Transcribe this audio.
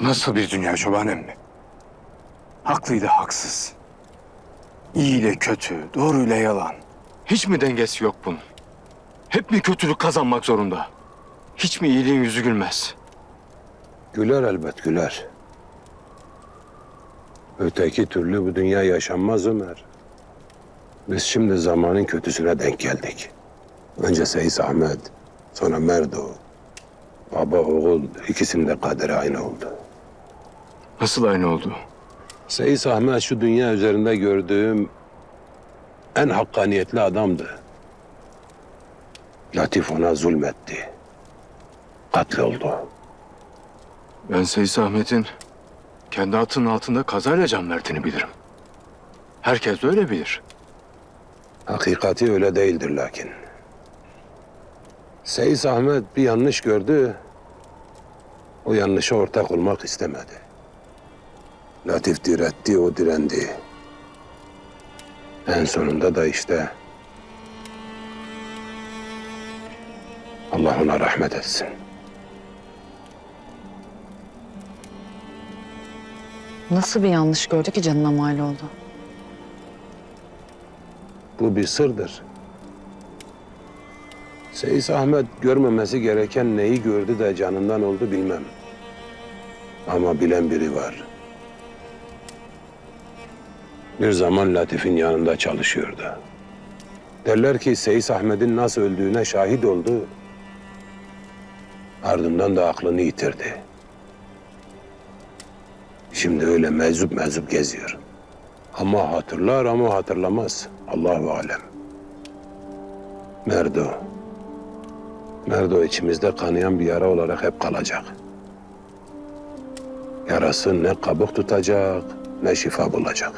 Nasıl bir dünya çoban emmi? Haklıydı haksız. İyi ile kötü, doğru ile yalan. Hiç mi dengesi yok bunun? Hep mi kötülük kazanmak zorunda? Hiç mi iyiliğin yüzü gülmez? Güler elbet güler. Öteki türlü bu dünya yaşanmaz Ömer. Biz şimdi zamanın kötüsüne denk geldik. Önce Seyis Ahmet, sonra Merdo. Baba oğul ikisinin de kaderi aynı oldu. Nasıl aynı oldu? Seyis Ahmet şu dünya üzerinde gördüğüm en hakkaniyetli adamdı. Latif ona zulmetti. Katloldu. Ben Seyis Ahmet'in kendi atının altında kazayla can verdiğini bilirim. Herkes öyle bilir. Hakikati öyle değildir lakin. Seyis Ahmet bir yanlış gördü. O yanlışa ortak olmak istemedi. Latif diretti, o direndi. En sonunda da işte Allah ona rahmet etsin. Nasıl bir yanlış gördü ki canına mal oldu? Bu bir sırdır. Seyis Ahmet görmemesi gereken neyi gördü de canından oldu bilmem. Ama bilen biri var. Bir zaman Latif'in yanında çalışıyordu. Derler ki Seyis Ahmet'in nasıl öldüğüne şahit oldu. Ardından da aklını yitirdi. Şimdi öyle meczup meczup geziyor. Ama hatırlar ama hatırlamaz. Allahu alem. Merdo. Merdo içimizde kanayan bir yara olarak hep kalacak. Yarası ne kabuk tutacak ne şifa bulacak.